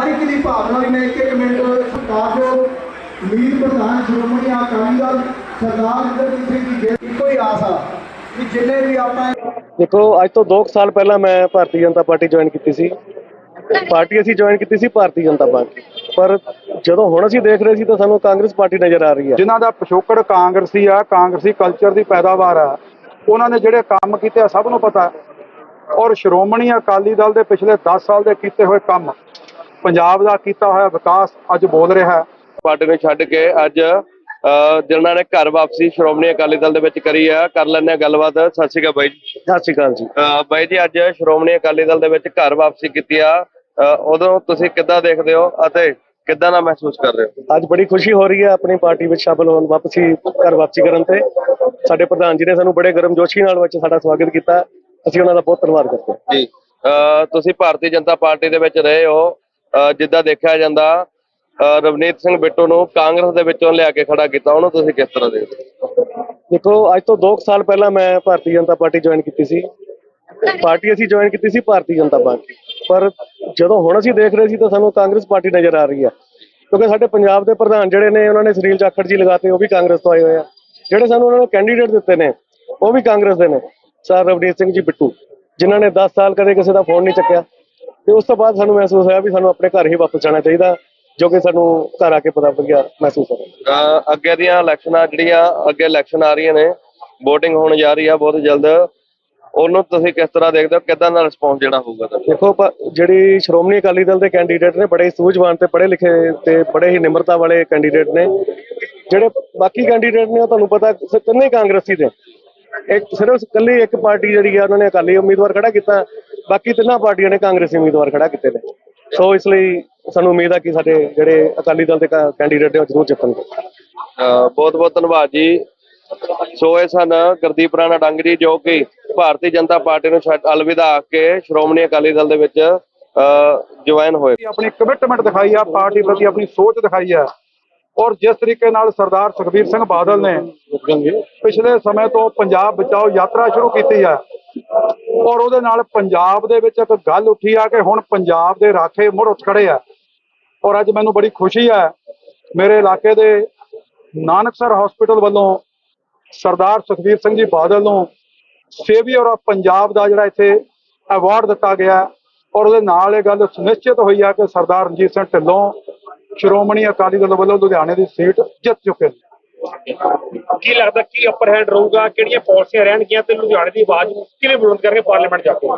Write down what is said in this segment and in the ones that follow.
ਹਰ ਇੱਕ ਦੀ ਭਾਵਨਾ ਵੀ ਮੈਂ ਇੱਕ ਇੱਕ ਮਿੰਟ ਸਰਕਾਰ ਜੋ ਮੀਰ ਪ੍ਰਧਾਨ ਸ਼੍ਰੋਮਣੀ ਅਕਾਲੀ ਦਲ ਸਰਦਾਰ ਇੰਦਰਜੀਤ ਸਿੰਘ ਜੀ ਗਿੱਲ ਇੱਕੋ ਹੀ ਆਸ ਆ ਕਿ ਜਿੰਨੇ ਵੀ ਆਪਾਂ ਦੇਖੋ ਅੱਜ ਤੋਂ 2 ਸਾਲ ਪਹਿਲਾਂ ਮੈਂ ਭਾਰਤੀ ਜਨਤਾ ਪਾਰਟੀ ਜੁਆਇਨ ਕੀਤੀ ਸੀ। ਪਾਰਟੀ ਅਸੀਂ ਜੁਆਇਨ ਕੀਤੀ ਸੀ ਭਾਰਤੀ ਜਨਤਾ ਪਾਰਟੀ। ਪਰ ਜਦੋਂ ਹੁਣ ਅਸੀਂ ਦੇਖ ਰਹੇ ਸੀ ਤਾਂ ਸਾਨੂੰ ਕਾਂਗਰਸ ਪਾਰਟੀ ਨਜ਼ਰ ਆ ਰਹੀ ਹੈ ਜਿਨ੍ਹਾਂ ਦਾ ਪਿਛੋਕੜ ਕਾਂਗਰਸੀ ਆ ਕਾਂਗਰਸੀ ਕਲਚਰ ਦੀ ਪੈਦਾਵਾਰ ਆ। ਉਹਨਾਂ ਨੇ ਜਿਹੜੇ ਕੰਮ ਕੀਤੇ ਆ ਸਭ ਨੂੰ ਪਤਾ। ਔਰ ਸ਼੍ਰੋਮਣੀ ਅਕਾਲੀ ਦਲ ਦੇ ਪਿਛਲੇ 10 ਸਾਲ ਦੇ ਕੀਤੇ ਹੋਏ ਕੰਮ ਪੰਜਾਬ ਦਾ ਕੀਤਾ ਹੋਇਆ ਵਿਕਾਸ ਅੱਜ ਬੋਲ ਰਿਹਾ ਹੈ। ਪਾਰਟੀ ਨੂੰ ਛੱਡ ਕੇ ਅੱਜ ਅਹ, ਜਿਨ੍ਹਾਂ ਨੇ ਘਰ ਵਾਪਸੀ ਸ਼੍ਰੋਮਣੀ ਅਕਾਲੀ ਦਲ ਦੇ ਵਿੱਚ ਕਰੀ ਆ ਕਰ ਲੈਣੇ ਗੱਲਬਾਤ। ਸਤਿ ਸ਼੍ਰੀ ਅਕਾਲ ਬਾਈ ਜੀ। ਸਤਿ ਸ਼੍ਰੀ ਅਕਾਲ ਜੀ। ਅਹ, ਬਾਈ ਜੀ ਅੱਜ ਸ਼੍ਰੋਮਣੀ ਅਕਾਲੀ ਦਲ ਦੇ ਵਿੱਚ ਘਰ ਵਾਪਸੀ ਕੀਤੀ ਆ। ਉਦੋਂ ਤੁਸੀਂ ਕਿੱਦਾਂ ਦੇਖਦੇ ਹੋ ਅਤੇ ਕਿੱਦਾਂ ਦਾ ਮਹਿਸੂਸ ਕਰ ਰਹੇ ਹੋ? ਅੱਜ ਬੜੀ ਖੁਸ਼ੀ ਹੋ ਰਹੀ ਹੈ ਆਪਣੀ ਪਾਰਟੀ ਵਿੱਚ ਸ਼ਾਮਲ ਹੋਣ ਵਾਪਸੀ ਘਰ ਵਾਪਸੀ ਕਰਨ ਤੇ। ਸਾਡੇ ਪ੍ਰਧਾਨ ਜੀ ਨੇ ਸਾਨੂੰ ਬੜੇ ਗਰਮਜੋਸ਼ੀ ਨਾਲ ਵਿੱਚ ਸਾਡਾ ਸਵਾਗਤ ਕੀਤਾ। ਅਸੀਂ ਉਹਨਾਂ ਦਾ ਬਹੁਤ ਧੰਨਵਾਦ ਕਰਦੇ ਹਾਂ। ਜੀ ਤੁਸੀਂ ਭਾਰਤੀ ਜਨਤਾ ਪਾਰਟੀ ਦੇ ਵਿੱਚ ਰਹੇ ਹੋ। ਜਿੱਦਾਂ ਦੇਖਿਆ ਜਾਂਦਾ ਰਵਨੀਤ ਸਿੰਘ ਬਿੱਟੂ ਨੂੰ ਕਾਂਗਰਸ ਦੇ ਵਿੱਚੋਂ ਲਿਆ ਕੇ ਖੜਾ ਕੀਤਾ। ਉਹਨੂੰ ਤੁਸੀਂ ਕਿਸ ਤਰ੍ਹਾਂ ਦੇਖਦੇ ਦੇਖੋ ਅੱਜ ਤੋਂ 2 ਸਾਲ ਪਹਿਲਾਂ ਮੈਂ ਭਾਰਤੀ ਜਨਤਾ ਪਾਰਟੀ ਜੁਆਇਨ ਕੀਤੀ ਸੀ। ਪਾਰਟੀ ਅਸੀਂ ਜੁਆਇਨ ਕੀਤੀ ਸੀ ਭਾਰਤੀ ਜਨਤਾ ਪਾਰਟੀ। ਪਰ ਜਦੋਂ ਹੁਣ ਅਸੀਂ ਦੇਖ ਰਹੇ ਸੀ ਤਾਂ ਸਾਨੂੰ ਕਾਂਗਰਸ ਪਾਰਟੀ ਨਜ਼ਰ ਆ ਰਹੀ ਹੈ। ਕਿਉਂਕਿ ਸਾਡੇ ਪੰਜਾਬ ਦੇ ਪ੍ਰਧਾਨ ਜਿਹੜੇ ਨੇ ਉਹਨਾਂ ਨੇ ਸੁਨੀਲ ਜਾਖੜ ਜੀ ਲਗਾਤੇ ਉਹ ਵੀ ਕਾਂਗਰਸ ਤੋਂ ਆਏ ਹੋਏ ਆ। ਜਿਹੜੇ ਸਾਨੂੰ ਉਹਨਾਂ ਨੇ ਕੈਂਡੀਡੇਟ ਦਿੱਤੇ ਨੇ ਉਹ ਵੀ ਕਾਂਗਰਸ ਦੇ ਨੇ। ਸਰ ਰਵਨੀਤ ਸਿੰਘ ਜੀ ਬਿੱਟੂ ਜਿਨ੍ਹਾਂ ਨੇ 10 ਸਾਲ ਕਦੇ ਕਿਸੇ ਦਾ ਫੋਨ ਨਹੀਂ ਚੱਕਿਆ। ਤੇ ਉਸ ਤੋਂ ਬਾਅਦ ਸਾਨੂੰ ਮਹਿਸੂਸ ਹੋਇਆ ਵੀ ਸਾਨੂੰ ਆਪਣੇ ਘਰ ਹੀ ਵਾਪਸ ਜਾਣਾ ਚਾਹੀਦਾ ਜੋ ਕਿ ਸਾਨੂੰ ਘਰ ਆ ਕੇ ਪਤਾ ਵਧੀਆ ਮਹਿਸੂਸ ਹੋਇਆ ਅੱਗੇ ਦੀਆਂ ਇਲੈਕਸ਼ਨਾਂ ਜਿਹੜੀਆਂ ਅੱਗੇ ਇਲੈਕਸ਼ਨ ਆ ਰਹੀਆਂ ਨੇ VOTING ਹੋਣ ਜਾ ਰਹੀ ਆ ਬਹੁਤ ਜਲਦ। ਉਹਨੂੰ ਤੁਸੀਂ ਕਿਸ ਤਰ੍ਹਾਂ ਦੇਖਦੇ ਹੋ ਕਿਦਾਂ ਦਾ ਰਿਸਪੌਂਸ ਜਿਹੜਾ ਹੋਊਗਾ ਦੇਖੋ ਜਿਹੜੀ ਸ਼੍ਰੋਮਣੀ ਅਕਾਲੀ ਦਲ ਦੇ ਕੈਂਡੀਡੇਟ ਨੇ ਬੜੇ ਸੂਝਵਾਨ ਤੇ ਪੜ੍ਹੇ ਲਿਖੇ ਤੇ ਬੜੇ ਹੀ ਨਿਮਰਤਾ ਵਾਲੇ ਕੈਂਡੀਡੇਟ ਨੇ। ਜਿਹੜੇ ਬਾਕੀ ਕੈਂਡੀਡੇਟ ਨੇ ਉਹ ਤੁਹਾਨੂੰ ਪਤਾ ਹੀ ਕਾਂਗਰਸੀ ਦੇ ਇੱਕ ਸਿਰਫ ਇਕੱਲੀ ਇੱਕ ਪਾਰਟੀ ਜਿਹੜੀ ਆ ਉਹਨਾਂ ਨੇ ਅਕਾਲੀ ਉਮੀਦਵਾਰ ਖੜਾ ਕੀਤਾ। ਬਾਕੀ ਤਿੰਨਾਂ ਪਾਰਟੀਆਂ ਨੇ ਕਾਂਗਰਸੀ ਉਮੀਦਵਾਰ ਖੜਾ ਕੀਤੇ ਨੇ। ਸੋ ਇਸ ਲਈ ਸਾਨੂੰ ਉਮੀਦ ਆ ਕਿ ਸਾਡੇ ਜਿਹੜੇ ਅਕਾਲੀ ਦਲ ਦੇ ਕੈਂਡੀਡੇਟ ਨੇ ਉਹ ਜ਼ਰੂਰ ਜਿੱਤਣਗੇ। ਬਹੁਤ ਬਹੁਤ ਧੰਨਵਾਦ ਜੀ। ਸੋ ਇਹ ਸਨ ਗੁਰਦੀਪ ਰਾਣਾ ਡੰਗ ਜੀ ਜੋ ਕਿ ਭਾਰਤੀ ਜਨਤਾ ਪਾਰਟੀ ਨੂੰ ਛੱਡ ਅਲਵਿਦਾ ਆ ਕੇ ਸ਼੍ਰੋਮਣੀ ਅਕਾਲੀ ਦਲ ਦੇ ਵਿੱਚ ਜੁਆਇਨ ਹੋਏ। ਆਪਣੀ ਕਮਿਟਮੈਂਟ ਦਿਖਾਈ ਆ ਪਾਰਟੀ ਪ੍ਰਤੀ ਆਪਣੀ ਸੋਚ ਦਿਖਾਈ ਆ। ਔਰ ਜਿਸ ਤਰੀਕੇ ਨਾਲ ਸਰਦਾਰ ਸੁਖਬੀਰ ਸਿੰਘ ਬਾਦਲ ਨੇ ਪਿਛਲੇ ਸਮੇਂ ਤੋਂ ਪੰਜਾਬ ਬਚਾਓ ਯਾਤਰਾ ਸ਼ੁਰੂ ਕੀਤੀ ਹੈ ਔਰ ਉਹਦੇ ਨਾਲ ਪੰਜਾਬ ਦੇ ਵਿੱਚ ਇੱਕ ਗੱਲ ਉੱਠੀ ਆ ਕਿ ਹੁਣ ਪੰਜਾਬ ਦੇ ਰਾਖੇ ਮੁੜ ਉੱਠ ਖੜੇ ਆ। ਔਰ ਅੱਜ ਮੈਨੂੰ ਬੜੀ ਖੁਸ਼ੀ ਹੈ, ਮੇਰੇ ਇਲਾਕੇ ਦੇ ਨਾਨਕਸਰ ਹਸਪੀਟਲ ਵੱਲੋਂ ਸਰਦਾਰ ਸੁਖਬੀਰ ਸਿੰਘ ਜੀ ਬਾਦਲ ਨੂੰ ਸੇਵੀਅਰ ਆਫ ਪੰਜਾਬ ਦਾ ਜਿਹੜਾ ਇੱਥੇ ਅਵਾਰਡ ਦਿੱਤਾ ਗਿਆ। ਔਰ ਉਹਦੇ ਨਾਲ ਇਹ ਗੱਲ ਸੁਨਿਸ਼ਚਿਤ ਹੋਈ ਆ ਕਿ ਸਰਦਾਰ ਰਣਜੀਤ ਸਿੰਘ ਢਿੱਲੋਂ ਸ਼੍ਰੋਮਣੀ ਅਕਾਲੀ ਦਲ ਵੱਲੋਂ ਲੁਧਿਆਣੇ ਦੀ ਸੀਟ ਜਿੱਤ ਚੁੱਕੇ ਨੇ। ਕੀ ਲੱਗਦਾ ਕੀ ਅਪਰ ਹੈਂਡ ਰਹੂਗਾ ਕਿਹੜੀਆਂ ਪਾਲਿਸੀਆਂ ਰਹਿਣਗੀਆਂ ਤੇ ਲੁਧਿਆਣੇ ਦੀ ਆਵਾਜ਼ ਕਿਵੇਂ ਬੁਲੰਦ ਕਰਕੇ ਪਾਰਲੀਮੈਂਟ ਜਾ ਕੇ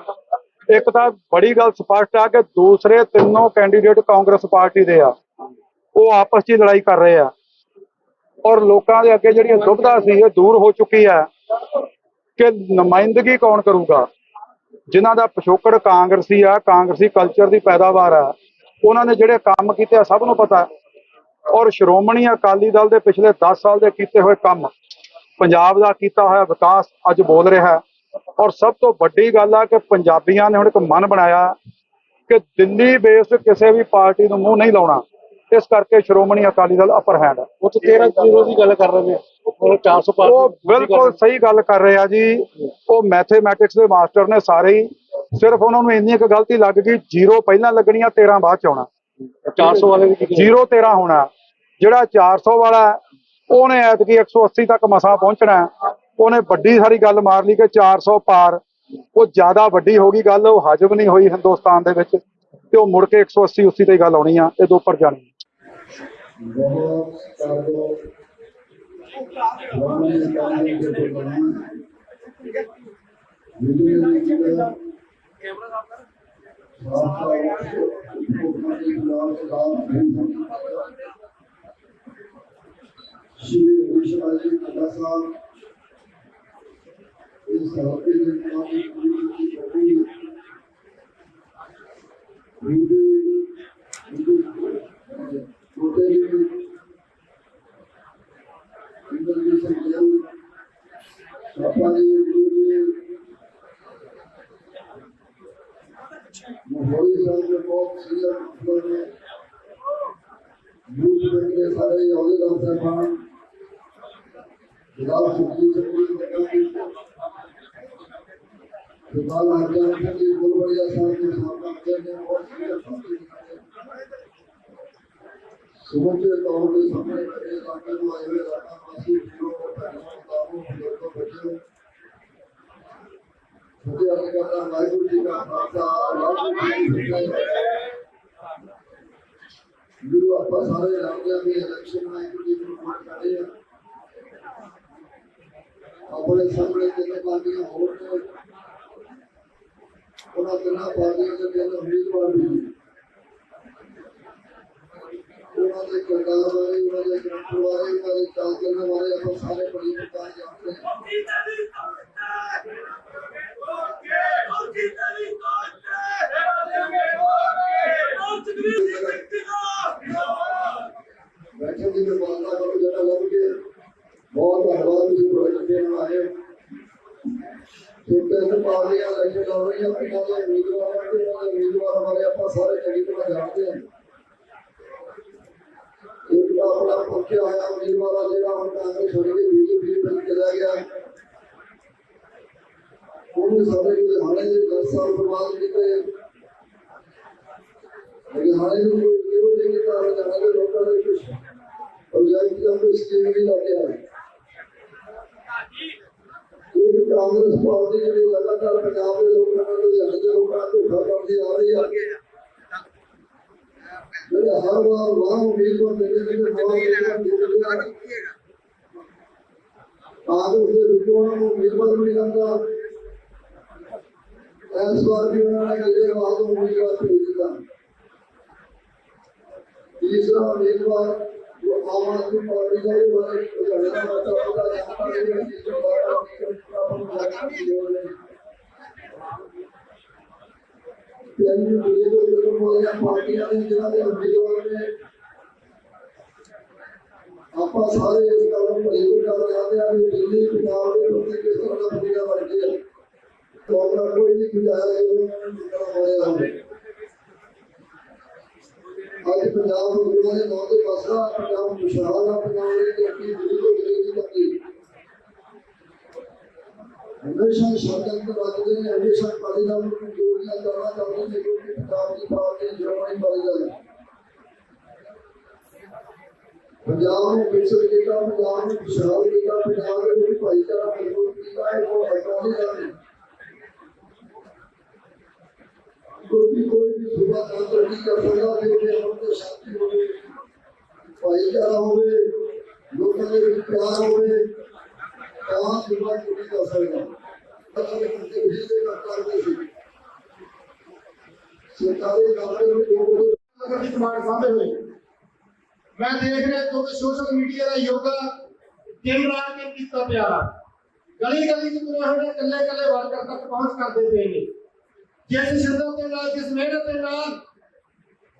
ਇੱਕ ਤਾਂ ਬੜੀ ਗੱਲ ਸਪਸ਼ਟ ਆ ਕਿ ਦੂਸਰੇ ਤਿੰਨੋਂ ਕੈਂਡੀਡੇਟ ਕਾਂਗਰਸ ਪਾਰਟੀ ਦੇ ਆ। ਉਹ ਆਪਸ 'ਚ ਲੜਾਈ ਕਰ ਰਹੇ ਆ। ਔਰ ਲੋਕਾਂ ਦੇ ਅੱਗੇ ਜਿਹੜੀਆਂ ਦੁਬਿਧਾ ਸੀ ਇਹ ਦੂਰ ਹੋ ਚੁੱਕੀ ਹੈ ਕਿ ਨੁਮਾਇੰਦਗੀ ਕੌਣ ਕਰੂਗਾ? ਜਿਨ੍ਹਾਂ ਦਾ ਪਿਛੋਕੜ ਕਾਂਗਰਸੀ ਆ ਕਾਂਗਰਸੀ ਕਲਚਰ ਦੀ ਪੈਦਾਵਾਰ ਆ। ਉਹਨਾਂ ਨੇ ਜਿਹੜੇ ਕੰਮ ਕੀਤੇ ਆ ਸਭ ਨੂੰ ਪਤਾ। ਔਰ ਸ਼੍ਰੋਮਣੀ ਅਕਾਲੀ ਦਲ ਦੇ ਪਿਛਲੇ 10 ਸਾਲ ਦੇ ਕੀਤੇ ਹੋਏ ਕੰਮ ਪੰਜਾਬ ਦਾ ਕੀਤਾ ਹੋਇਆ ਵਿਕਾਸ ਅੱਜ ਬੋਲ ਰਿਹਾ ਹੈ। ਔਰ ਸਭ ਤੋਂ ਵੱਡੀ ਗੱਲ ਆ ਕਿ ਪੰਜਾਬੀਆਂ ਨੇ ਹੁਣ ਇੱਕ ਮਨ ਬਣਾਇਆ ਕਿ ਦਿੱਲੀ ਬੇਸ ਕਿਸੇ ਵੀ ਪਾਰਟੀ ਨੂੰ ਮੂੰਹ ਨਹੀਂ ਲਾਉਣਾ ਇਸ ਕਰਕੇ ਸ਼੍ਰੋਮਣੀ ਅਕਾਲੀ ਦਲ ਅਪਰ ਹੈਂਡ ਉਹ 13 ਜ਼ੀਰੋ ਦੀ ਗੱਲ ਕਰ ਰਹੇ ਨੇ। ਉਹ 400 ਉਹ ਬਿਲਕੁਲ ਸਹੀ ਗੱਲ ਕਰ ਰਹੇ ਆ ਜੀ। ਉਹ ਮੈਥਮੈਟਿਕਸ ਦੇ ਮਾਸਟਰ ਨੇ ਸਾਰੇ ਹੀ ਸਿਰਫ ਉਹਨਾਂ ਨੂੰ ਇੰਨੀ ਇੱਕ ਗਲਤੀ ਲੱਗ ਗਈ ਜ਼ੀਰੋ ਪਹਿਲਾਂ ਲੱਗਣੀਆਂ 13 ਬਾਅਦ ਚ ਆਉਣਾ। 400 ਵਾਲੇ ਦੀ ਜ਼ੀਰੋ 13 ਹੋਣਾ। ਜਿਹੜਾ 400 ਵਾਲਾ ਉਹਨੇ ਐਤਕੀ 180 ਤੱਕ ਮਸਾ ਪਹੁੰਚਣਾ। ਉਹਨੇ ਵੱਡੀ ਸਾਰੀ ਗੱਲ ਮਾਰ ਲਈ ਕਿ 400 ਪਾਰ। ਉਹ ਜ਼ਿਆਦਾ ਵੱਡੀ ਹੋ ਗਈ ਗੱਲ ਉਹ ਹਜਮ ਨਹੀਂ ਹੋਈ ਹਿੰਦੁਸਤਾਨ ਦੇ ਵਿੱਚ। ਤੇ ਉਹ ਮੁੜ ਕੇ 180 80 ਤੇ ਗੱਲ ਆਉਣੀ ਆ ਇਹ ਤੋਂ ਉੱਪਰ ਜਾਣੀ। ਬਹੁਤ ਸਾਰੋ ਸ਼੍ਰੀ ਵਿਸ਼ਵਾਸ ਜੀ ਦਾ ਸਾਹਿਬ ਇਸ ਹਫ਼ਤੇ ਦੇ ਕਾਫੀ ਪੂਰੀ ਹੋਈ ਵਿਜੇ ਛੋਟੇ ਜਿਹੇ ਇੰਦਰ ਜੀ ਸੰਜਲ ਪਾਪਾ ਜੀ ਗੁਰੂ ਜੀ ਮੋਹਰੀ ਸਾਹਿਬ ਦੇ ਬਹੁਤ ਸੀਨੀਅਰ ਅਫਸਰ ਨੇ ਯੂਥ ਵਿੰਗ ਦੇ ਸਾਰੇ ਅਹੁਦੇਦਾਰ ਸਾਹਿਬਾਨ ਜਨਾਬ ਸੁਖਜੀਤ ਸਿੰਘ ਜੀ ਦੇ ਕਾਫੀ ਸਰਦਾਰ ਹਰਜਨ ਸਿੰਘ ਜੀ ਗੁਰਬੜੀਆ ਸਾਹਿਬ ਦੇ ਸਾਹਮਣੇ ਅੱਗੇ ਨੇ ਬਹੁਤ ਸਾਰੇ ਸਾਥੀ ਨੇ ਸਮੁੱਚੇ ਤੌਰ ਤੇ ਸਾਹਮਣੇ ਖੜੇ ਇਲਾਕੇ ਨੂੰ ਆਏ ਹੋਏ ਇਲਾਕਾ ਵਾਸੀ ਵੀਰੋ ਤੇ ਭੈਣਾਂ ਕਿਤਾਬੋਂ ਬਜ਼ੁਰਗੋ ਬੱਚਿਓ ਮੁਝੇ ਅਰਜ਼ ਕਰਦਾ ਵਾਹਿਗੁਰੂ ਜੀ ਕਾ ਖਾਲਸਾ ਵਾਹਿਗੁਰੂ ਜੀ ਕੀ ਫਤਿਹ ਗੁਰੂ ਆਪਾਂ ਸਾਰੇ ਜਾਣਦੇ ਹਾਂ ਵੀ ਇਲੈਕਸ਼ਨ ਵਾਹਿਗੁਰੂ ਜੀ ਨੂੰ ਵੋਟ ਕਰਦੇ ਆ ਆਪਣੇ ਸਾਹਮਣੇ ਤਿੰਨ ਪਾਰਟੀਆਂ ਹੋਰ ਨੇ ਉਹਨਾਂ ਤਿੰਨਾਂ ਪਾਰਟੀਆਂ ਦੇ ਤਿੰਨ ਉਮੀਦਵਾਰ ਵੀ ਨੇ ਉਹਨਾਂ ਦੇ ਕਿਰਦਾਰ ਬਾਰੇ ਉਹਨਾਂ ਦੇ ਕਰੈਕਟਰ ਬਾਰੇ ਉਹਨਾਂ ਦੇ ਚਾਲ ਚੱਲਣ ਬਾਰੇ ਆਪਾਂ ਸਾਰੇ ਬੜੀ ਪ੍ਰਕਾਰ ਜਾਣਦੇ ਹਾਂ ਬੈਠਣ ਦੀ ਵਿਵਸਥਾ ਕਰੋ ਜਿਹੜਾ ਲੱਭ ਕੇ ਬਹੁਤ ਧੰਨਵਾਦ ਤੁਸੀਂ ਪ੍ਰੋਜੈਕਟ ਦੇਣ ਆਏ ਹੋ ਤੇ ਤਿੰਨ ਪਾਰਟੀਆਂ ਇਲੈਕਸ਼ਨ ਲੜ ਰਹੀਆਂ ਪਿੰਡਾਂ ਦੇ ਉਮੀਦਵਾਰਾਂ ਤੇ ਉਹਨਾਂ ਦੇ ਉਮੀਦਵਾਰਾਂ ਬਾਰੇ ਆਪਾਂ ਸਾਰੇ ਚੰਗੀ ਤਰ੍ਹਾਂ ਜਾਣਦੇ ਹਾਂ ਇੱਕ ਆਪਣਾ ਪੱਕਿਆ ਹੋਇਆ ਉਮੀਦਵਾਰ ਜਿਹੜਾ ਹੁਣ ਕਾਂਗਰਸ ਛੱਡ ਕੇ ਬੀਜੇਪੀ ਵਿੱਚ ਚਲਾ ਗਿਆ ਉਹਨੂੰ ਸਾਡੇ ਲੁਧਿਆਣੇ ਦੇ 10 ਸਾਲ ਬਰਬਾਦ ਕੀਤੇ ਲੁਧਿਆਣੇ ਨੂੰ ਕੋਈ ਇਹੋ ਜਿਹੀ ਕੀਤਾ ਲੁਧਿਆਣੇ ਦੇ ਲੋਕਾਂ ਦੇ ਕੁਝ ਪ੍ਰੋਜੈਕਟ ਦਾ ਕੋਈ ਸਕੀਮ ਨਹੀਂ ਲੱਗਿਆ ਇਹ ਕਾਂਗਰਸ ਪਾਰਟੀ ਜਿਹੜੀ ਲਗਾਤਾਰ ਪੰਜਾਬ ਦੇ ਲੋਕਾਂ ਨਾਲ ਲੁਧਿਆਣੇ ਦੇ ਲੋਕਾਂ ਨਾਲ ਧੋਖਾ ਕਰਦੀ ਆ ਰਹੀ ਹੈ ਜਿਹੜੇ ਹਰ ਵਾਰ ਵਾਹ ਉਮੀਦਵਾਰ ਮਿਲਦੇ ਨੇ ਕਿ ਬਹੁਤ ਕਾਂਗਰਸ ਦੇ ਵਿੱਚੋਂ ਉਹਨਾਂ ਨੂੰ ਉਮੀਦਵਾਰ ਨਹੀਂ ਲੱਗਦਾ ਇਸ ਵਾਰ ਵੀ ਉਹਨਾਂ ਨੇ ਕੇਜਰੀਵਾਲ ਨੂੰ ਉਮੀਦਵਾਰ ਭੇਜ ਦਿੱਤਾ ਤੀਸਰਾ ਉਮੀਦਵਾਰ ਪਾਰਟੀਆਂ ਦੇ ਜਿਹਨਾਂ ਦੇ ਉਮੀਦਵਾਰ ਨੇ ਆਪਾਂ ਸਾਰੇ ਇਸ ਗੱਲ ਨੂੰ ਮਜ਼ਬੂਤ ਕਰ ਚਾਹਦੇ ਆ ਕਿ ਦਿੱਲੀ ਪੰਜਾਬ ਦੇ ਲੋਕੀ ਕਿਸ ਤਰ੍ਹਾਂ ਦਾ ਭੂਮਿਕਾ ਬਣਦੀ ਹੈ ਕੋਈ ਨਹੀਂ ਗੁਜ਼ਾਰਾ ਹੈ ਹੋਇਆ ਹੋਵੇ ਅੱਜ ਪੰਜਾਬ ਨੂੰ ਗੁਰੂਆਂ ਦੇ ਨਾਂ ਤੇ ਬਸਦਾ ਪੰਜਾਬ ਖੁਸ਼ਹਾਲ ਆ ਪੰਜਾਬ ਦੀ ਤਰੱਕੀ ਦਿੱਲੀ ਤੋਂ ਦਿੱਲੀ ਦੀ ਤਰੱਕੀ ਹਮੇਸ਼ਾ ਸ਼ਾਂਤਨ ਰੱਖਦੇ ਨੇ ਹਮੇਸ਼ਾ ਕਾਲੀ ਨਾਲ ਨੂੰ ਜੋੜੀਆਂ ਕਰਨਾ ਚਾਹੁੰਦੇ ਨੇ ਕਿਉਂਕਿ ਪੰਜਾਬ ਦੀ ਪਾਰਟੀ ਜਰਮਨੀ ਵਾਲੀ ਗੱਲ ਪੰਜਾਬ ਨੂੰ ਵਿਕਸਿਤ ਕੀਤਾ ਪੰਜਾਬ ਨੂੰ ਖੁਸ਼ਹਾਲ ਕੀਤਾ ਪੰਜਾਬ ਦੇ ਵਿੱਚ ਭਾਈਚਾਰਾ ਮਜ਼ਬੂਤ ਕੀਤਾ ਹੈ ਉਹ ਅਕਾਲੀ ਦਲ ਨੇ ਕੋਈ ਕੋਈ ਵੀ ਸੁਭਾ ਤੰਤਰ ਦੀ ਕਰ ਸਕਦਾ ਹੈ ਕਿ ਅਮਨ ਤੇ ਸ਼ਾਂਤੀ ਹੋਵੇ ਭਾਈਚਾਰਾ ਹੋਵੇ ਲੋਕਾਂ ਦੇ ਵਿੱਚ ਪਿਆਰ ਹੋਵੇ ਤਾਂ ਸੁਭਾ ਚੁਣੀ ਕਰ ਸਕਦਾ ਅਸਲ ਵਿੱਚ ਇਹ ਦੇ ਕਰਦੇ ਸੀ ਸਰਕਾਰੀ ਦਫ਼ਤਰ ਵਿੱਚ ਲੋਕ ਨਗਰ ਦੀ ਕਮਾਂਡ ਸਾਹਮਣੇ ਹੋਏ ਮੈਂ ਦੇਖ ਰਿਹਾ ਕਿਉਂਕਿ ਸੋਸ਼ਲ ਮੀਡੀਆ ਦਾ ਯੁੱਗ ਦਿਨ ਰਾਤ ਇੱਕ ਕੀਤਾ ਪਿਆ ਗਲੀ ਗਲੀ ਚ ਤੁਰੇ ਹੋਏ ਇਕੱਲੇ ਇਕੱਲੇ ਵਰਕਰ ਤੱਕ ਪਹੁੰਚ ਕਰਦੇ ਪਏ ਨੇ ਜਿਸ ਸ਼ਿੱਦਤ ਦੇ ਨਾਲ ਜਿਸ ਮਿਹਨਤ ਦੇ ਨਾਲ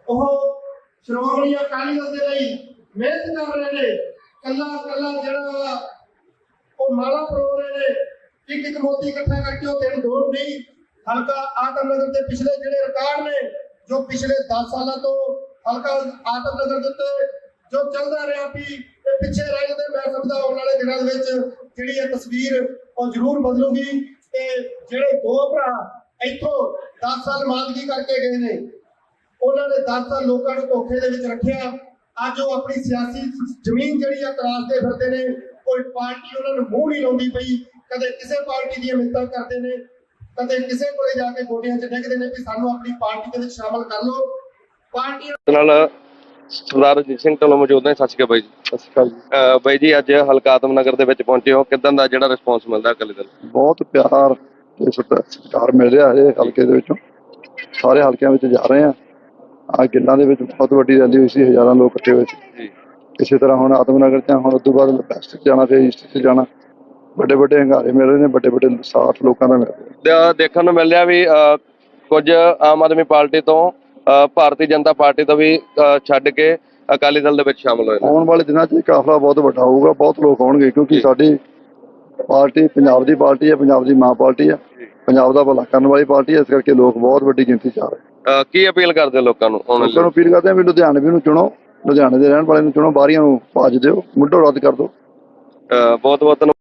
ਉਹ ਸ਼੍ਰੋਮਣੀ ਅਕਾਲੀ ਦਲ ਦੇ ਲਈ ਮਿਹਨਤ ਕਰ ਰਹੇ ਨੇ, ਕੱਲਾ ਕੱਲਾ ਜਿਹੜਾ ਵਾ, ਉਹ ਮਾਲਾ ਪਰੋ ਰਹੇ ਨੇ। ਇੱਕ ਇੱਕ ਮੋਤੀ ਇਕੱਠਾ ਕਰਕੇ ਉਹ ਦਿਨ ਦੋ ਨਹੀਂ, ਹਲਕਾ ਆਤਮ ਨਗਰ ਦੇ ਪਿਛਲੇ ਜਿਹੜੇ ਰਿਕਾਰਡ ਨੇ, ਜੋ ਪਿਛਲੇ 10 ਸਾਲਾਂ ਤੋਂ ਹਲਕਾ ਆਤਮ ਨਗਰ ਦੇ ਉੱਤੇ ਜੋ ਚੱਲਦਾ ਰਿਹਾ ਵੀ, ਇਹ ਪਿੱਛੇ ਰਹਿ ਜਾਂਦੇ, ਮੈਂ ਸਮਝਦਾ ਆਉਣ ਵਾਲੇ ਦਿਨਾਂ ਦੇ ਵਿੱਚ ਜਿਹੜੀ ਇਹ ਤਸਵੀਰ ਉਹ ਜ਼ਰੂਰ ਬਦਲੂਗੀ। ਤੇ ਜਿਹੜੇ ਦੋ ਭਰਾ ਇੱਥੋਂ 10 ਸਾਲ ਮਾਦਗੀ ਕਰਕੇ ਗਏ ਨੇ, ਉਹਨਾਂ ਨੇ 10 ਸਾਲ ਲੋਕਾਂ ਨੂੰ ਧੋਖੇ ਦੇ ਵਿੱਚ ਰੱਖਿਆ। ਅੱਜ ਉਹ ਆਪਣੀ ਸਿਆਸੀ ਜ਼ਮੀਨ ਜਿਹੜੀ ਆ ਤਰਾਸਦੇ ਫਿਰਦੇ ਨੇ ਕੋਈ ਪਾਰਟੀ ਉਹਨਾਂ ਨੂੰ ਮੂੰਹ ਨਹੀਂ ਲਾਉਂਦੀ ਪਈ ਕਦੇ ਕਿਸੇ ਪਾਰਟੀ ਦੀਆਂ ਮਿੰਤਾਂ ਕਰਦੇ ਨੇ ਕਦੇ ਕਿਸੇ ਕੋਲੇ ਜਾ ਕੇ ਗੋਡਿਆਂ 'ਚ ਡਿੱਗਦੇ ਨੇ ਵੀ ਸਾਨੂੰ ਆਪਣੀ ਪਾਰਟੀ ਦੇ ਵਿੱਚ ਸ਼ਾਮਲ ਕਰ ਲਓ। ਪਾਰਟੀ ਨਾਲ ਸਰਦਾਰ ਰਜੀਤ ਸਿੰਘ ਢੱਲੋਂ ਮੌਜੂਦ ਨੇ। ਸਤਿ ਸ਼੍ਰੀ ਅਕਾਲ ਬਾਈ ਜੀ। ਸਤਿ ਸ਼੍ਰੀ ਅਕਾਲ ਜੀ। ਬਾਈ ਜੀ ਅੱਜ ਹਲਕਾ ਆਤਮਨਗਰ ਦੇ ਵਿੱਚ ਪਹੁੰਚੇ ਹੋ। ਕਿਦਾਂ ਦਾ ਜਿਹੜਾ ਰਿਸਪੌਂਸ ਮਿਲਦਾ ਅਕਾਲੀ ਦਲ ਬਹੁਤ ਪਿਆਰ ਤੇ ਸਤ- ਸਤਿਕਾਰ ਮਿਲ ਰਿਹਾ ਹੈ ਹਲਕੇ ਦੇ ਵਿੱਚੋਂ। ਸਾਰੇ ਹਲਕਿਆਂ ਵਿੱਚ ਜਾ ਰਹੇ ਆ। ਆ ਗਿੱਲਾਂ ਦੇ ਵਿੱਚ ਬਹੁਤ ਵੱਡੀ ਰੈਲੀ ਹੋਈ ਸੀ ਹਜ਼ਾਰਾਂ ਲੋਕ ਇਕੱਠੇ ਹੋਏ ਸੀ। ਜੀ। ਇਸੇ ਤਰ੍ਹਾਂ ਹੁਣ ਆਤਮਨਗਰ ਚ ਆ, ਹੁਣ ਤੋਂ ਬਾਅਦ ਬੈਸਟ ਜਾਣਾ ਤੇ ਈਸਟ ਚ ਜਾਣਾ। ਵੱਡੇ ਵੱਡੇ ਹੰਗਾਰੇ ਮਿਲ ਰਹੇ ਨੇ ਵੱਡੇ ਵੱਡੇ ਸਾਥ ਲੋਕਾਂ ਦਾ ਮਿਲ ਰਿਹਾ। ਤੇ ਦੇਖਣ ਨੂੰ ਮਿਲ ਰਿਹਾ ਵੀ ਕੁਝ ਆਮ ਆਦਮੀ ਪਾਰਟੀ ਤੋਂ ਭਾਰਤੀ ਜਨਤਾ ਪਾਰਟੀ ਤੋਂ ਵੀ ਛੱਡ ਕੇ ਅਕਾਲੀ ਦਲ ਦੇ ਵਿੱਚ ਸ਼ਾਮਲ ਹੋਏ ਨੇ। ਆਉਣ ਵਾਲੇ ਦਿਨਾਂ 'ਚ ਇਹ ਕਾਫਲਾ ਬਹੁਤ ਵੱਡਾ ਹੋਊਗਾ ਬਹੁਤ ਲੋਕ ਆਉਣਗੇ ਕਿਉਂਕਿ ਸਾਡੀ ਪਾਰਟੀ ਪੰਜਾਬ ਦੀ ਪਾਰਟੀ ਹੈ ਪੰਜਾਬ ਦੀ ਮਾਂ ਪਾਰਟੀ ਹੈ ਪੰਜਾਬ ਦਾ ਭਲਾ ਕਰਨ ਵਾਲੀ ਪਾਰਟੀ ਹੈ ਇਸ ਕਰਕੇ ਲੋਕ ਬਹੁਤ ਵੱਡੀ ਗਿਣਤੀ 'ਚ ਆ ਰਹੇ ਅਹ, ਕੀ ਅਪੀਲ ਕਰਦੇ ਹੋ ਲੋਕਾਂ ਨੂੰ ਆਉਣ ਲੋਕਾਂ ਲਈ? ਨੂੰ ਅਪੀਲ ਕਰਦੇ ਹਾਂ ਵੀ ਲੁਧਿਆਣੇ ਵੀ ਨੂੰ ਚੁਣੋ ਲੁਧਿਆਣੇ ਦੇ ਰਹਿਣ ਵਾਲੇ ਨੂੰ ਚੁਣੋ ਬਾਹਰੀਆਂ ਨੂੰ ਭਾਜ ਦਿਓ ਮੁੱਢੋਂ ਰੱਦ ਕਰ ਦਿਓ। ਬਹੁਤ ਬਹੁਤ